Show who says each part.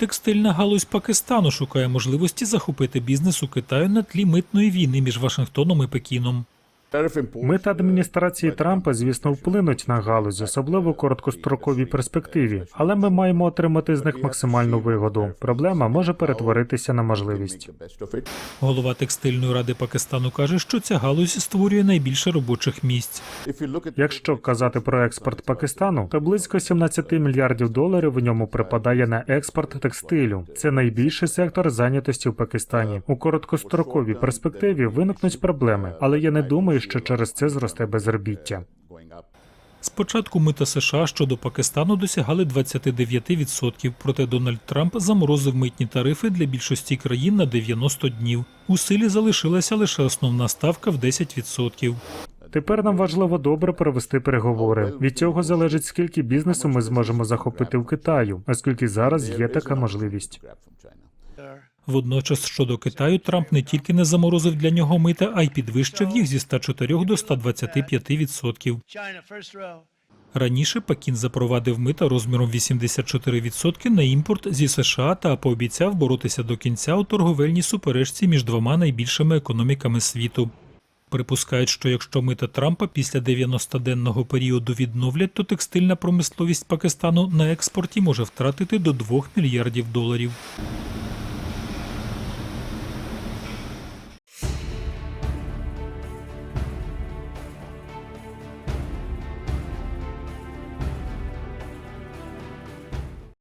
Speaker 1: Текстильна галузь Пакистану шукає можливості захопити бізнес у Китаю на тлі митної війни між Вашингтоном і Пекіном.
Speaker 2: Мета адміністрації Трампа, звісно, вплинуть на галузь, особливо в короткостроковій перспективі, але ми маємо отримати з них максимальну вигоду. Проблема може перетворитися на можливість.
Speaker 1: Голова текстильної ради Пакистану каже, що ця галузь створює найбільше робочих місць.
Speaker 2: Якщо казати про експорт Пакистану, то близько 17 мільярдів доларів в ньому припадає на експорт текстилю. Це найбільший сектор зайнятості в Пакистані. У короткостроковій перспективі виникнуть проблеми, але я не думаю, що через це зросте безробіття.
Speaker 1: Спочатку мита США щодо Пакистану досягали 29%, проте Дональд Трамп заморозив митні тарифи для більшості країн на 90 днів. У силі залишилася лише основна ставка в 10%.
Speaker 2: Тепер нам важливо добре провести переговори. Від цього залежить скільки бізнесу ми зможемо захопити в Китаю, оскільки зараз є така можливість.
Speaker 1: Водночас щодо Китаю Трамп не тільки не заморозив для нього мита, а й підвищив їх зі 104 до 125%. Раніше Пекін запровадив мита розміром 84% на імпорт зі США та пообіцяв боротися до кінця у торговельній суперечці між двома найбільшими економіками світу. Припускають, що якщо мита Трампа після 90-денного періоду відновлять, то текстильна промисловість Пакистану на експорті може втратити до 2 мільярдів доларів.